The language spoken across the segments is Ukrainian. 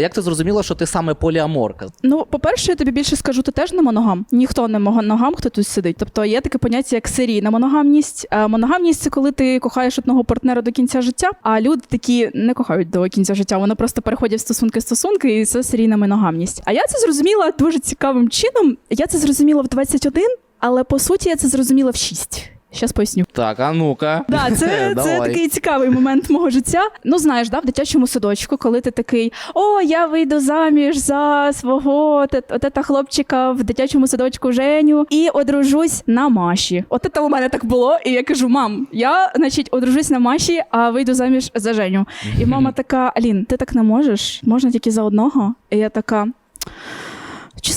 Як ти зрозуміла, що ти саме поліаморка? Ну, по-перше, я тобі більше скажу, ти теж не моногам. Ніхто не моногам, хто тут сидить. Тобто є таке поняття, як серійна моногамність. Е, Моногамність це коли ти кохаєш одного партнера до кінця життя, а люди такі не кохають до кінця життя. Вони просто переходять в стосунки стосунки, і це серійна моногамність. А я це зрозуміла дуже цікавим чином. Я це зрозуміла в 21, але по суті я це зрозуміла в 6. Щас поясню. Так, а ну-ка. Да, це, це Давай. такий цікавий момент мого життя. Ну, знаєш, да, в дитячому садочку, коли ти такий: о, я вийду заміж за свого отета хлопчика в дитячому садочку Женю і одружусь на Маші. От це у мене так було. І я кажу: мам, я, значить, одружусь на Маші, а вийду заміж за Женю. І мама така: Алін, ти так не можеш? Можна тільки за одного. І я така.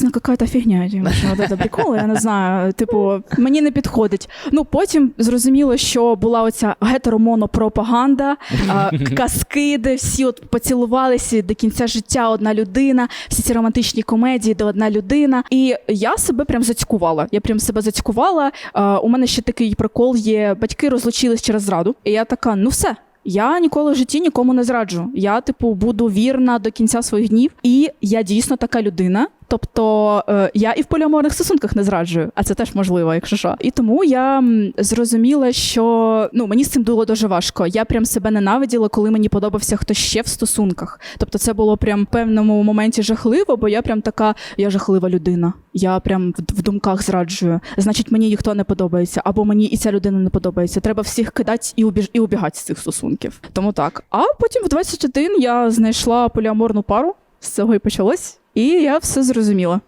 Чесно, какая-то фігня, типу, що от це прикол, я не знаю. Типу, мені не підходить. Ну потім зрозуміло, що була оця гетеромонопропаганда, казки, де всі от поцілувалися до кінця життя одна людина, всі ці романтичні комедії, де одна людина. І я себе прям зацькувала. Я прям себе зацькувала. У мене ще такий прикол є: батьки розлучились через зраду. І я така, ну все. Я ніколи в житті нікому не зраджу. Я, типу, буду вірна до кінця своїх днів, і я дійсно така людина. Тобто е, я і в поліаморних стосунках не зраджую, а це теж можливо, якщо що. І тому я зрозуміла, що ну мені з цим було дуже важко. Я прям себе ненавиділа, коли мені подобався хтось ще в стосунках. Тобто, це було прям в певному моменті жахливо, бо я прям така, я жахлива людина. Я прям в, думках зраджую. Значить, мені ніхто не подобається, або мені і ця людина не подобається. Треба всіх кидати і убіж і убігати з цих стосунків. Тому так. А потім в 21 я знайшла поліаморну пару. З цього і почалось. І я все зрозуміла.